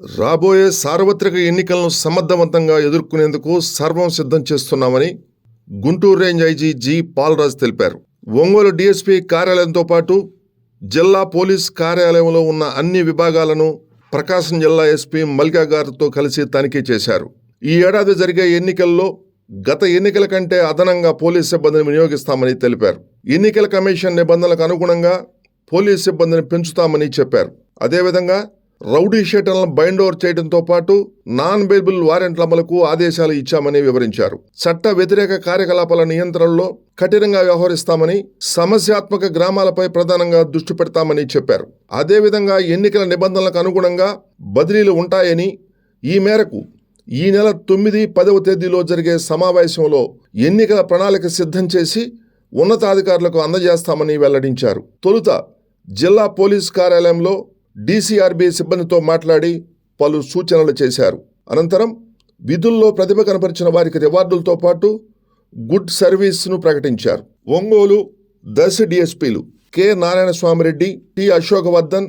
రాబోయే సార్వత్రిక ఎన్నికలను సమర్థవంతంగా ఎదుర్కొనేందుకు సర్వం సిద్ధం చేస్తున్నామని Guntur range IG G Palraj తెలిపారు. ఒంగోలు డీఎస్పీ కార్యాలయంతో పాటు జిల్లా పోలీస్ కార్యాలయంలో ఉన్న అన్ని విభాగాలను ప్రకాశం జిల్లా ఎస్పీ మల్కా గారితో కలిసి తనిఖీ చేశారు. ఈ ఏడాది జరిగే ఎన్నికల్లో గత ఎన్నికల కంటే అదనంగా పోలీస్ సిబ్బందిని వినియోగిస్తామని తెలిపారు. ఎన్నికల కమిషన్ నిబంధనలకు అనుగుణంగా పోలీస్ సిబ్బందిని పెంచుతామని చెప్పారు. అదేవిధంగా రౌడీ షీటర్లను బైండ్ ఓవర్ చేయడంతో పాటు నాన్ బెయిలబుల్ వారెంట్ల అమలుకు ఆదేశాలు ఇచ్చామని వివరించారు. చట్ట వ్యతిరేక కార్యకలాపాల నియంత్రణలో కఠినంగా వ్యవహరిస్తామని సమస్యాత్మక గ్రామాలపై ప్రధానంగా దృష్టి పెడతామని చెప్పారు. అదేవిధంగా ఎన్నికల నిబంధనలకు అనుగుణంగా బదిలీలు ఉంటాయని ఈ మేరకు ఈ నెల తొమ్మిది పదవ తేదీలో జరిగే సమావేశంలో ఎన్నికల ప్రణాళిక సిద్ధం చేసి ఉన్నతాధికారులకు అందజేస్తామని వెల్లడించారు. తొలుత జిల్లా పోలీస్ కార్యాలయంలో డీసీఆర్బీ సిబ్బందితో మాట్లాడి పలు సూచనలు చేశారు. అనంతరం విధుల్లో ప్రతిభ కనపరిచిన వారికి రివార్డులతో పాటు గుడ్ సర్వీస్ను ప్రకటించారు. ఒంగోలు దశ డిఎస్పీలు కె నారాయణస్వామిరెడ్డి టి అశోకవర్ధన్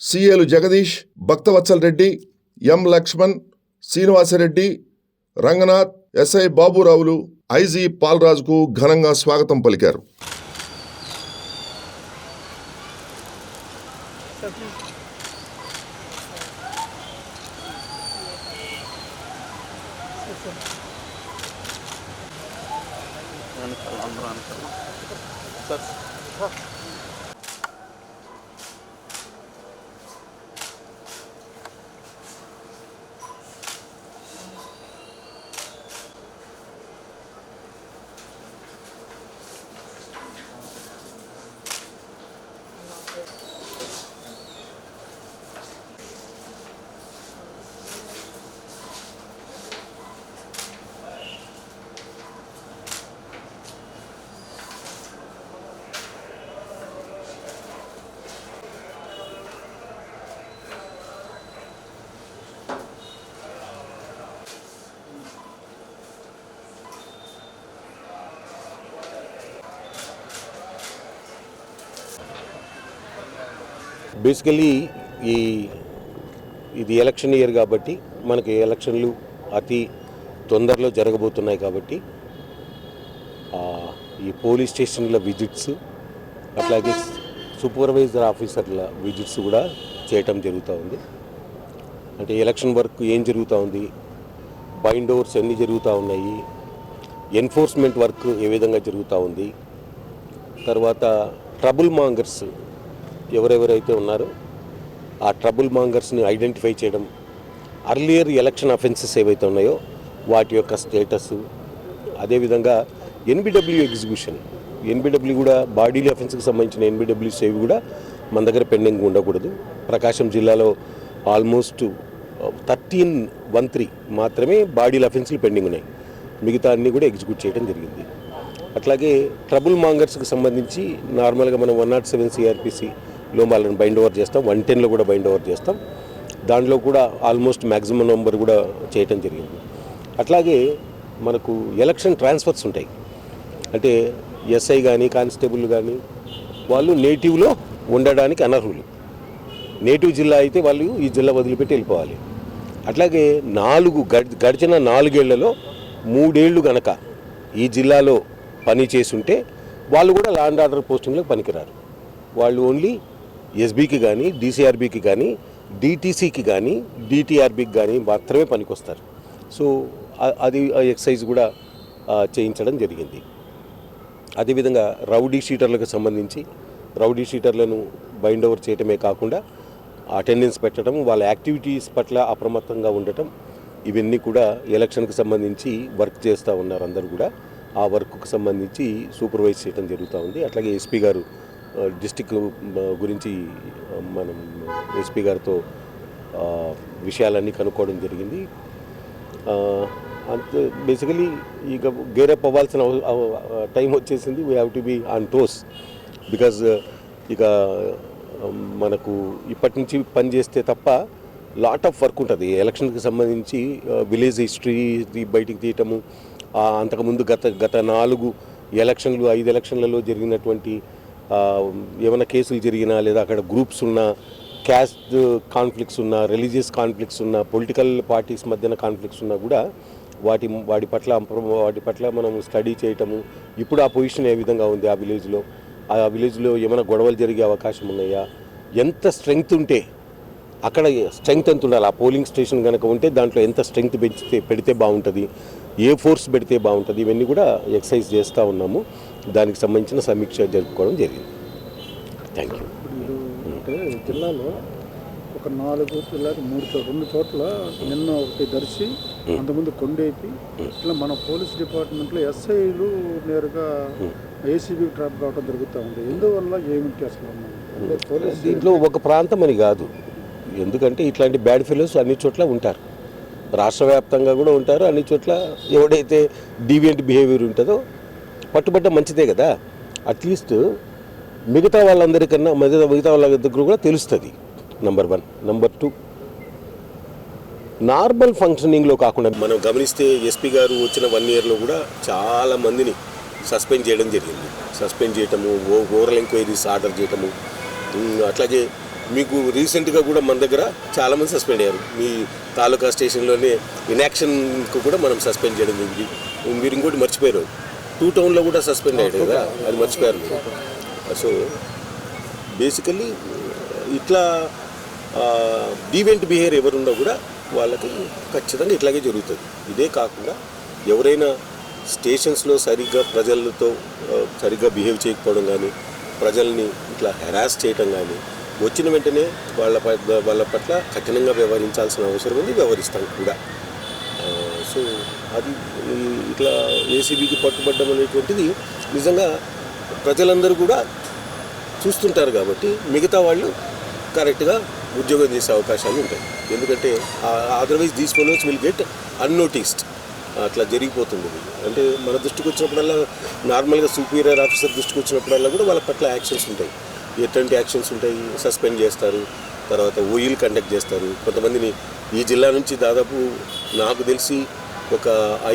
సిఏలు జగదీష్ భక్తవత్సల్ రెడ్డి ఎం లక్ష్మణ్ శ్రీనివాసరెడ్డి రంగనాథ్ ఎస్ఐ బాబురావులు ఐజీ పాల్రాజుకు ఘనంగా స్వాగతం పలికారు. బేసికలీ ఈ ఇది ఎలక్షన్ ఇయర్ కాబట్టి మనకి ఎలక్షన్లు అతి తొందరలో జరగబోతున్నాయి కాబట్టి ఈ పోలీస్ స్టేషన్ల విజిట్స్ అట్లాగే సూపర్వైజర్ ఆఫీసర్ల విజిట్స్ కూడా చేయటం జరుగుతూ ఉంది. అంటే ఎలక్షన్ వర్క్ ఏం జరుగుతూ ఉంది బైండ్ ఓవర్స్ ఎన్ని జరుగుతూ ఉన్నాయి ఎన్ఫోర్స్మెంట్ వర్క్ ఏ విధంగా జరుగుతూ ఉంది తర్వాత ట్రబుల్ మాంగర్స్ ఎవరెవరైతే ఉన్నారో ఆ ట్రబుల్ మాంగర్స్ని ఐడెంటిఫై చేయడం అర్లియర్ ఎలక్షన్ అఫెన్సెస్ ఏవైతే ఉన్నాయో వాటి యొక్క స్టేటస్ అదేవిధంగా ఎన్బిడబ్ల్యూ ఎగ్జిక్యూషన్ ఎన్బిడబ్ల్యూ కూడా బాడీలీ అఫెన్స్కి సంబంధించిన ఎన్బిడబ్ల్యూ సేవ్ కూడా మన దగ్గర పెండింగ్ ఉండకూడదు. ప్రకాశం జిల్లాలో ఆల్మోస్ట్ థర్టీన్ వన్ త్రీ మాత్రమే బాడీల అఫెన్స్లు పెండింగ్ ఉన్నాయి. మిగతా అన్నీ కూడా ఎగ్జిక్యూట్ చేయడం జరిగింది. అట్లాగే ట్రబుల్ మాంగర్స్కి సంబంధించి నార్మల్గా మనం వన్ నాట్ సెవెన్ సిఆర్పిసి లోమాలను బైండ్ ఓవర్ చేస్తాం. వన్ టెన్లో కూడా బైండ్ ఓవర్ చేస్తాం. దాంట్లో కూడా ఆల్మోస్ట్ మ్యాక్సిమం నెంబర్ కూడా చేయటం జరిగింది. అట్లాగే మనకు ఎలక్షన్ ట్రాన్స్ఫర్స్ ఉంటాయి. అంటే ఎస్ఐ కానీ కానిస్టేబుల్ కానీ వాళ్ళు నేటివ్లో ఉండడానికి అనర్హులు. నేటివ్ జిల్లా అయితే వాళ్ళు ఈ జిల్లా వదిలిపెట్టి వెళ్ళిపోవాలి. అట్లాగే నాలుగు గడిచిన నాలుగేళ్ళలో మూడేళ్ళు గనక ఈ జిల్లాలో పని చేసుంటే వాళ్ళు కూడా ల్యాండ్ ఆర్డర్ పోస్టింగ్లకు పనికిరారు. వాళ్ళు ఓన్లీ ఎస్బీకి కానీ డీసీఆర్బీకి కానీ డిటీసీకి కానీ డిటిఆర్బీకి కానీ మాత్రమే పనికొస్తారు. సో అది ఆ ఎక్సైజ్ కూడా చేయించడం జరిగింది. అదేవిధంగా రౌడీ షీటర్లకు సంబంధించి రౌడీ షీటర్లను బైండ్ ఓవర్ చేయటమే కాకుండా అటెండెన్స్ పెట్టడం వాళ్ళ యాక్టివిటీస్ పట్ల అప్రమత్తంగా ఉండటం ఇవన్నీ కూడా ఎలక్షన్కి సంబంధించి వర్క్ చేస్తూ ఉన్నారు అందరూ కూడా. ఆ వర్క్కు సంబంధించి సూపర్వైజ్ చేయడం జరుగుతూ ఉంది. అట్లాగే ఎస్పీ గారు డిస్టిక్ గురించి మనం ఎస్పీ గారితో విషయాలన్నీ కనుక్కోవడం జరిగింది. అంత బేసికలీ ఇక గేరప్ అవ్వాల్సిన టైం వచ్చేసింది. We have to be on toes because ఇక మనకు ఇప్పటి నుంచి పని చేస్తే తప్ప లాట్ ఆఫ్ వర్క్ ఉంటుంది. ఎలక్షన్కి సంబంధించి విలేజ్ హిస్టరీ బయటికి తీయటము అంతకుముందు గత గత నాలుగు ఎలక్షన్లు ఐదు ఎలక్షన్లలో జరిగినటువంటి ఏమైనా కేసులు జరిగినా లేదా అక్కడ గ్రూప్స్ ఉన్నా క్యాస్ట్ కాన్ఫ్లిక్ట్స్ ఉన్న రిలీజియస్ కాన్ఫ్లిక్ట్స్ ఉన్న పొలిటికల్ పార్టీస్ మధ్యన కాన్ఫ్లిక్ట్స్ ఉన్నా కూడా వాటి వాటి పట్ల వాటి పట్ల మనం స్టడీ చేయటము ఇప్పుడు ఆ పొజిషన్ ఏ విధంగా ఉంది ఆ విలేజ్లో ఆ విలేజ్లో ఏమైనా గొడవలు జరిగే అవకాశం ఉన్నాయా? ఎంత స్ట్రెంగ్త్ ఉంటే అక్కడ స్ట్రెంగ్త్ ఎంత ఉండాలి? ఆ పోలింగ్ స్టేషన్ కనుక ఉంటే దాంట్లో ఎంత స్ట్రెంగ్త్ పెంచితే పెడితే బాగుంటుంది? ఏ ఫోర్స్ పెడితే బాగుంటుంది? ఇవన్నీ కూడా ఎక్సర్సైజ్ చేస్తూ ఉన్నాము. దానికి సంబంధించిన సమీక్ష జరుపుకోవడం జరిగింది. థ్యాంక్ యూ జిల్లాలో ఒక నాలుగు లేదా మూడు చోట్ల రెండు చోట్ల నిన్న ఒకటి దర్శి అంతకుముందు కొండేపి ఇట్లా మన పోలీస్ డిపార్ట్మెంట్లో ఎస్ఐలు నేరుగా ఏసీబీ ట్రాప్ కావడం జరుగుతూ ఉంది. ఎందువల్ల ఏమిటి అసలు దీంట్లో ఒక ప్రాంతం అని కాదు. ఎందుకంటే ఇట్లాంటి బ్యాడ్ ఫెలోస్ అన్ని చోట్ల ఉంటారు. రాష్ట్ర వ్యాప్తంగా కూడా ఉంటారు. అన్ని చోట్ల ఎవడైతే డీవియంట్ బిహేవియర్ ఉంటుందో పట్టుబట్ట మంచిదే కదా. అట్లీస్ట్ మిగతా వాళ్ళందరికన్నా మిగతా మిగతా వాళ్ళ దగ్గర కూడా తెలుస్తుంది number one number two normal ఫంక్షనింగ్లో కాకుండా మనం గమనిస్తే ఎస్పీ గారు వచ్చిన వన్ ఇయర్లో కూడా చాలా మందిని సస్పెండ్ చేయడం జరిగింది. సస్పెండ్ చేయటము ఓ ఓరల్ ఎంక్వైరీస్ ఆర్డర్ చేయటము అట్లాగే మీకు రీసెంట్గా కూడా మన దగ్గర చాలామంది సస్పెండ్ అయ్యారు. మీ తాలూకా స్టేషన్లోనే ఇన్యాక్షన్కు కూడా మనం సస్పెండ్ చేయడం జరిగింది. మీరు ఇంకోటి మర్చిపోయారు. టూ టౌన్లో కూడా సస్పెండ్ అయ్యాడు కదా అది మర్చిపోయారు సో బేసికల్లీ ఇట్లా డీవెంట్ బిహేవియర్ ఎవరున్నా కూడా వాళ్ళకి ఖచ్చితంగా ఇట్లాగే జరుగుతుంది. ఇదే కాకుండా ఎవరైనా స్టేషన్స్లో సరిగ్గా ప్రజలతో సరిగ్గా బిహేవ్ చేయకపోవడం కానీ ప్రజల్ని ఇట్లా హెరాస్ చేయటం కానీ వచ్చిన వెంటనే వాళ్ళ వాళ్ళ పట్ల కఠినంగా వ్యవహరించాల్సిన అవసరం ఉంది వ్యవహరిస్తాం కూడా. సో అది ఇట్లా ఏసీబీకి పట్టుబడ్డం అనేటువంటిది నిజంగా ప్రజలందరూ కూడా చూస్తుంటారు కాబట్టి మిగతా వాళ్ళు కరెక్ట్గా ఉద్యోగం చేసే అవకాశాలు ఉంటాయి. ఎందుకంటే otherwise these fellows will get unnoticed అట్లా జరిగిపోతుంది అంటే మన దృష్టికి వచ్చినప్పుడల్లా నార్మల్గా సూపీరియర్ ఆఫీసర్ దృష్టికి వచ్చినప్పుడల్లా కూడా వాళ్ళ పట్ల యాక్షన్స్ ఉంటాయి. ఎటువంటి యాక్షన్స్ ఉంటాయి? సస్పెండ్ చేస్తారు. తర్వాత ఓయిల్ కండక్ట్ చేస్తారు. కొంతమందిని ఈ జిల్లా నుంచి దాదాపు నాకు తెలిసి ఒక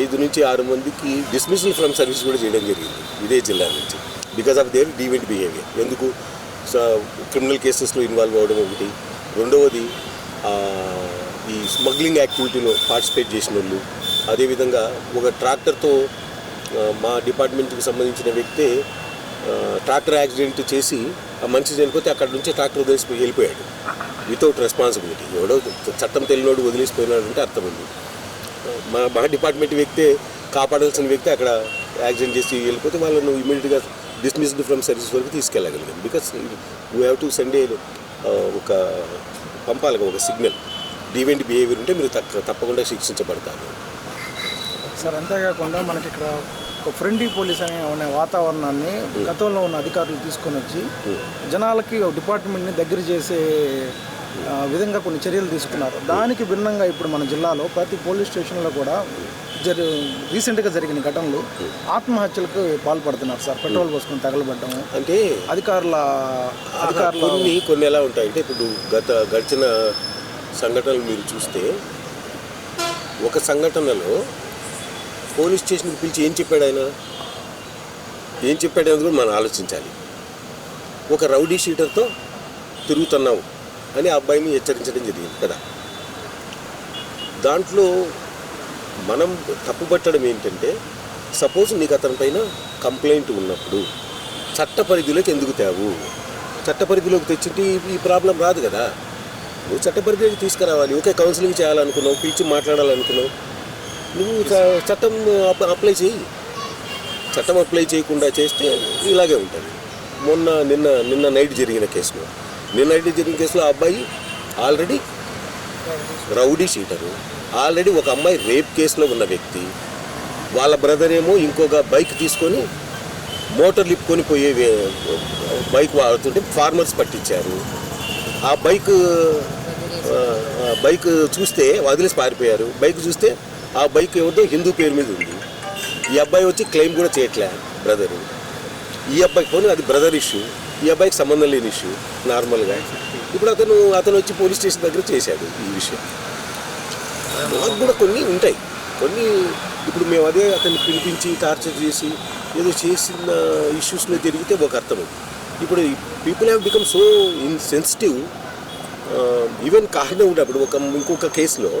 ఐదు నుంచి ఆరు మందికి డిస్మిషన్ ఫ్రమ్ సర్వీస్ కూడా చేయడం జరిగింది ఇదే జిల్లా నుంచి. Because of their deviant behaviour ఎందుకు? క్రిమినల్ కేసెస్లో ఇన్వాల్వ్ అవ్వడం ఒకటి. రెండవది ఈ స్మగ్లింగ్ యాక్టివిటీలో పార్టిసిపేట్ చేసిన వాళ్ళు. అదేవిధంగా ఒక ట్రాక్టర్తో మా డిపార్ట్మెంట్కి సంబంధించిన వ్యక్తే ట్రాక్టర్ యాక్సిడెంట్ చేసి ఆ మనిషి చనిపోతే అక్కడ నుంచి ట్రాక్టర్ వదిలేసి వెళ్ళిపోయాడు. వితౌట్ రెస్పాన్సిబిలిటీ ఎవడో చట్టం తెలియనోడు వదిలేసిపోయినాడు అంటే అర్థం ఉంది మా మా డిపార్ట్మెంట్ వ్యక్తే కాపాడాల్సిన వ్యక్తి అక్కడ యాక్సిడెంట్ చేసి వెళ్ళిపోతే వాళ్ళను ఇమీడియట్గా డిస్మిస్డ్ ఫ్రమ్ సర్వీస్ వరకు తీసుకెళ్ళగలిగాం. Because we have to Sunday ఒక పంపాలి ఒక సిగ్నల్. డివెంట్ బిహేవియర్ ఉంటే మీరు తక్క తప్పకుండా శిక్షించబడతారు. సార్ అంతేకాకుండా మనకి ఇక్కడ ఒక ఫ్రెండ్లీ పోలీస్ అనే అనే వాతావరణాన్ని గతంలో ఉన్న అధికారులు తీసుకొని వచ్చి జనాలకి డిపార్ట్మెంట్ని దగ్గర చేసే విధంగా కొన్ని చర్యలు తీసుకున్నారు. దానికి భిన్నంగా ఇప్పుడు మన జిల్లాలో ప్రతి పోలీస్ స్టేషన్లో కూడా జరి రీసెంట్గా జరిగిన ఘటనలు ఆత్మహత్యలకు పాల్పడుతున్నారు సార్. పెట్రోల్ పోసుకొని తగలబడ్డము అంటే అధికారుల అధికారుల కొన్ని కొన్ని ఎలా ఉంటాయంటే ఇప్పుడు గత గడిచిన సంఘటనలు మీరు చూస్తే ఒక సంఘటనలో పోలీస్ స్టేషన్కి పిలిచి ఏం చెప్పాడు ఆయన? ఏం చెప్పాడు అనేది కూడా మనం ఆలోచించాలి. ఒక రౌడీ షీటర్తో తిరుగుతున్నావు. అని ఆ అబ్బాయిని హెచ్చరించడం జరిగింది కదా. దాంట్లో మనం తప్పుపట్టడం ఏంటంటే సపోజ్ నీకు అతని పైన కంప్లైంట్ ఉన్నప్పుడు చట్ట పరిధిలోకి ఎందుకు తేవు? చట్ట పరిధిలోకి తెచ్చింటే ఈ- ప్రాబ్లం రాదు కదా. నువ్వు చట్ట పరిధిలోకి తీసుకురావాలి. ఓకే కౌన్సిలింగ్ చేయాలనుకున్నావు పిలిచి మాట్లాడాలనుకున్నావు. నువ్వు చట్టం అప్లై చేయి. చట్టం అప్లై చేయకుండా చేస్తే ఇలాగే ఉంటుంది. మొన్న నిన్న నిన్న నైట్ జరిగిన కేసులో. నిన్నటి జరిగిన కేసులో ఆ అబ్బాయి ఆల్రెడీ రౌడీ షీటరు. ఆల్రెడీ ఒక అమ్మాయి రేప్ కేసులో ఉన్న వ్యక్తి. వాళ్ళ బ్రదర్ ఏమో ఇంకొక బైక్ తీసుకొని మోటార్ లిప్పుకొని పోయే బైక్ వాడుతుంటే ఫార్మర్స్ పట్టించారు. ఆ బైక్ బైక్ చూస్తే వదిలేసి పారిపోయారు. బైక్ చూస్తే ఆ బైక్ ఎవరిదో హిందూ పేరు మీద ఉంది. ఈ అబ్బాయి వచ్చి క్లెయిమ్ కూడా చేయట్లే బ్రదరు. ఈ అబ్బాయికి పోనీ అది బ్రదర్ ఇష్యూ. ఈ అబ్బాయికి సంబంధం లేని ఇష్యూ నార్మల్గా. ఇప్పుడు అతను అతను వచ్చి పోలీస్ స్టేషన్ దగ్గర చేశాడు ఈ విషయం. మాకు కూడా కొన్ని ఉంటాయి. కొన్ని ఇప్పుడు మేము అదే అతన్ని పిలిపించి టార్చర్ చేసి ఏదో చేసిన ఇష్యూస్లో జరిగితే ఒక అర్థం ఇప్పుడు people have become so insensitive even కారణం కూడా అప్పుడు ఒక ఇంకొక కేసులో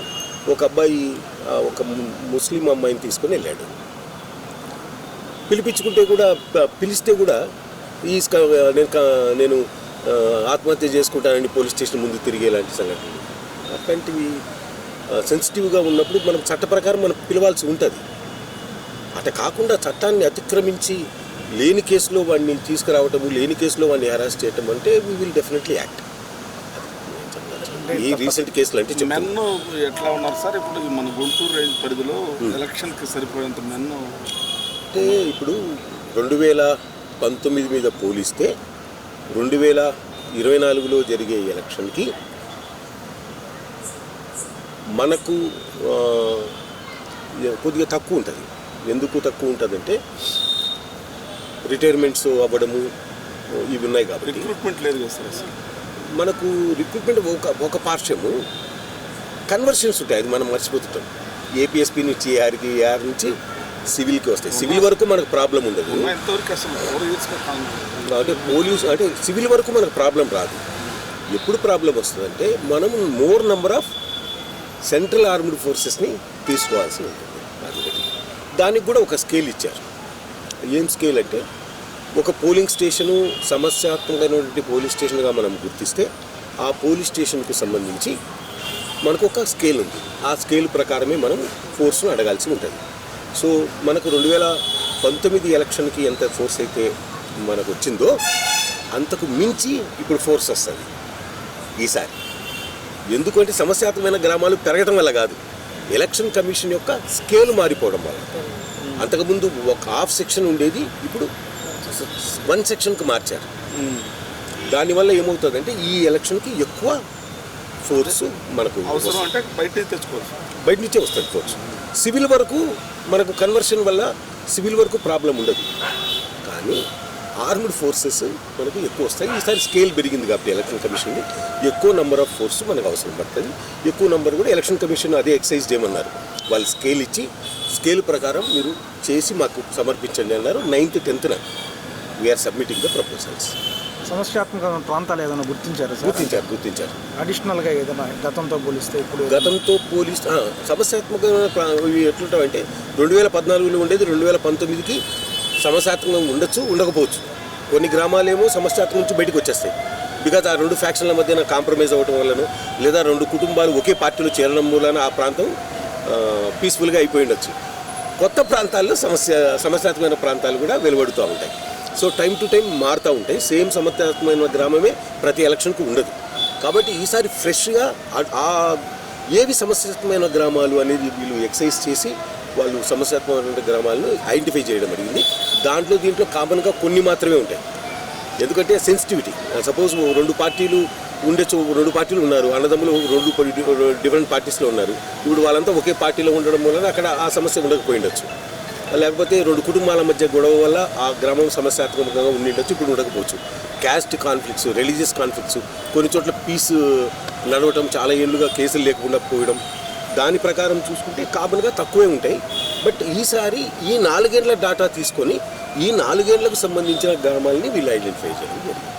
ఒక అబ్బాయి ఒక ముస్లిం అమ్మాయిని తీసుకొని వెళ్ళాడు. పిలిపించుకుంటే కూడా పిలిస్తే కూడా ఈ నేను నేను ఆత్మహత్య చేసుకుంటానని పోలీస్ స్టేషన్ ముందు తిరిగే లాంటి సంఘటనలు. అట్లాంటివి సెన్సిటివ్గా ఉన్నప్పుడు మనం చట్ట ప్రకారం మనం పిలవాల్సి ఉంటుంది. అట కాకుండా చట్టాన్ని అతిక్రమించి లేని కేసులో వాడిని తీసుకురావటము లేని కేసులో వాడిని హెరాస్ చేయటం అంటే వీ విల్ డెఫినెట్లీ యాక్ట్ ఈ రీసెంట్ కేసులు అంటే మెన్ చెప్తాను ఎట్లా ఉన్నారు సార్? ఇప్పుడు మన గుంటూరు రేంజ్ పరిధిలో ఎలక్షన్కి సరిపోయేంత మెన్ అంటే ఇప్పుడు రెండు వేల పంతొమ్మిది మీద పోలిస్తే రెండు వేల ఇరవై నాలుగులో జరిగే ఎలక్షన్కి మనకు కొద్దిగా తక్కువ ఉంటుంది. ఎందుకు తక్కువ ఉంటుందంటే రిటైర్మెంట్స్ అవ్వడము ఇవి ఉన్నాయి కాబట్టి. రిక్రూట్మెంట్ లేదు మనకు రిక్రూట్మెంట్ ఒక ఒక పార్శ్వము కన్వర్షన్స్ ఉంటాయి. అది మనం మర్చిపోతుంటాం. ఏపీఎస్పీ నుంచి ఏఆర్కి ఏఆర్ నుంచి సివిల్కి వస్తాయి. సివిల్ వరకు మనకు ప్రాబ్లం ఉండదు. అంటే పోలీస్ అంటే సివిల్ వరకు మనకు ప్రాబ్లం రాదు. ఎప్పుడు ప్రాబ్లం వస్తుందంటే మనం more number of central armed ఫోర్సెస్ని తీసుకోవాల్సి ఉంటుంది. అది. దానికి కూడా ఒక స్కేల్ ఇచ్చారు. ఏం స్కేల్ అంటే ఒక పోలింగ్ స్టేషను సమస్యాత్మకమైనటువంటి పోలీస్ స్టేషన్గా మనం గుర్తిస్తే ఆ పోలీస్ స్టేషన్కు సంబంధించి మనకు ఒక స్కేల్ ఉంది. ఆ స్కేల్ ప్రకారమే మనం ఫోర్స్ను అడగాల్సి ఉంటుంది. సో మనకు రెండు వేల పంతొమ్మిది ఎలక్షన్కి ఎంత ఫోర్స్ అయితే మనకు వచ్చిందో అంతకు మించి ఇప్పుడు ఫోర్స్ వస్తుంది. ఈసారి. ఎందుకంటే సమస్యాత్మకమైన గ్రామాలు పెరగడం వల్ల కాదు. ఎలక్షన్ కమిషన్ యొక్క స్కేల్ మారిపోవడం వల్ల. అంతకుముందు ఒక హాఫ్ సెక్షన్ ఉండేది ఇప్పుడు వన్ సెక్షన్కి మార్చారు. దానివల్ల ఏమవుతుందంటే ఈ ఎలక్షన్కి ఎక్కువ ఫోర్స్ మనకు అవసరం అంటే బయట తెచ్చుకోవచ్చు. బయట నుంచే వస్తుంది ఫోర్స్ సివిల్ వరకు మనకు కన్వర్షన్ వల్ల సివిల్ వరకు ప్రాబ్లం ఉండదు. కానీ ఆర్మ్డ్ ఫోర్సెస్ మనకు ఎక్కువ వస్తాయి. ఈసారి స్కేల్ పెరిగింది కాబట్టి ఎలక్షన్ కమిషన్ ఎక్కువ నెంబర్ ఆఫ్ ఫోర్స్ మనకు అవసరం పడుతుంది. ఎక్కువ నెంబర్ కూడా ఎలక్షన్ కమిషన్ అదే ఎక్సైజ్ చేయమన్నారు. వాళ్ళు స్కేల్ ఇచ్చి స్కేల్ ప్రకారం మీరు చేసి మాకు సమర్పించండి అన్నారు. నైన్త్ టెన్త్న వీఆర్ సబ్మిటింగ్ ద ప్రపోజల్స్ సమస్యాత్మకమైన ప్రాంతాలు ఏదైనా గుర్తించారా గుర్తించారు గుర్తించారు. అడిషనల్గా ఏదైనా గతంతో పోలిస్తే ఇప్పుడు గతంతో పోలీస్ ఆ, సమస్యాత్మకమైన ప్రా- ఇవి ఎట్లుంటామంటే రెండు వేల పద్నాలుగులో ఉండేది రెండు వేల పంతొమ్మిదికి సమస్యాత్మకంగా ఉండొచ్చు ఉండకపోవచ్చు. కొన్ని గ్రామాలేమో సమస్యాత్మకం నుంచి బయటకు వచ్చేస్తాయి. బికాజ్ ఆ రెండు ఫ్యాక్షన్ల మధ్యన కాంప్రమైజ్ అవ్వటం వల్లనో లేదా రెండు కుటుంబాలు ఒకే పార్టీలో చేరడం మూలన ఆ ప్రాంతం పీస్ఫుల్గా అయిపోయి ఉండొచ్చు. కొత్త ప్రాంతాల్లో సమస్య సమస్యాత్మకమైన ప్రాంతాలు కూడా వెలువడుతూ ఉంటాయి. సో టైం టు టైం మారుతూ ఉంటాయి. సేమ్ సమస్యాత్మకమైన గ్రామమే ప్రతి ఎలక్షన్కు ఉండదు. కాబట్టి ఈసారి ఫ్రెష్గా ఆ- ఏవి సమస్యాత్మకమైన గ్రామాలు అనేది వీళ్ళు ఎక్సైజ్ చేసి వాళ్ళు సమస్యాత్మకమైన గ్రామాలను ఐడెంటిఫై చేయడం జరిగింది. దాంట్లో దీంట్లో కామన్గా కొన్ని మాత్రమే ఉంటాయి. ఎందుకంటే సెన్సిటివిటీ. సపోజ్ రెండు పార్టీలు ఉండే రెండు పార్టీలు ఉన్నారు. అన్నదమ్ములు రెండు డిఫరెంట్ పార్టీస్లో ఉన్నారు. ఇప్పుడు వాళ్ళంతా ఒకే పార్టీలో ఉండడం వలన అక్కడ ఆ సమస్య ఉండకపోయి ఉండొచ్చు. లేకపోతే రెండు కుటుంబాల మధ్య గొడవ వల్ల ఆ గ్రామం సమస్యాత్మకంగా ఉండిండొచ్చు ఇప్పుడు ఉండకపోవచ్చు. క్యాస్ట్ కాన్ఫ్లిక్ట్స్ రిలీజియస్ కాన్ఫ్లిక్ట్స్ కొన్ని చోట్ల పీస్ నడవటం చాలా ఏళ్ళుగా కేసులు లేకుండా పోయడం దాని ప్రకారం చూసుకుంటే కామన్గా తక్కువే ఉంటాయి. బట్ ఈసారి ఈ నాలుగేళ్ళ డాటా తీసుకొని ఈ నాలుగేళ్ళకు సంబంధించిన గ్రామాలని వీళ్ళు ఐడెంటిఫై చేయడం జరిగింది.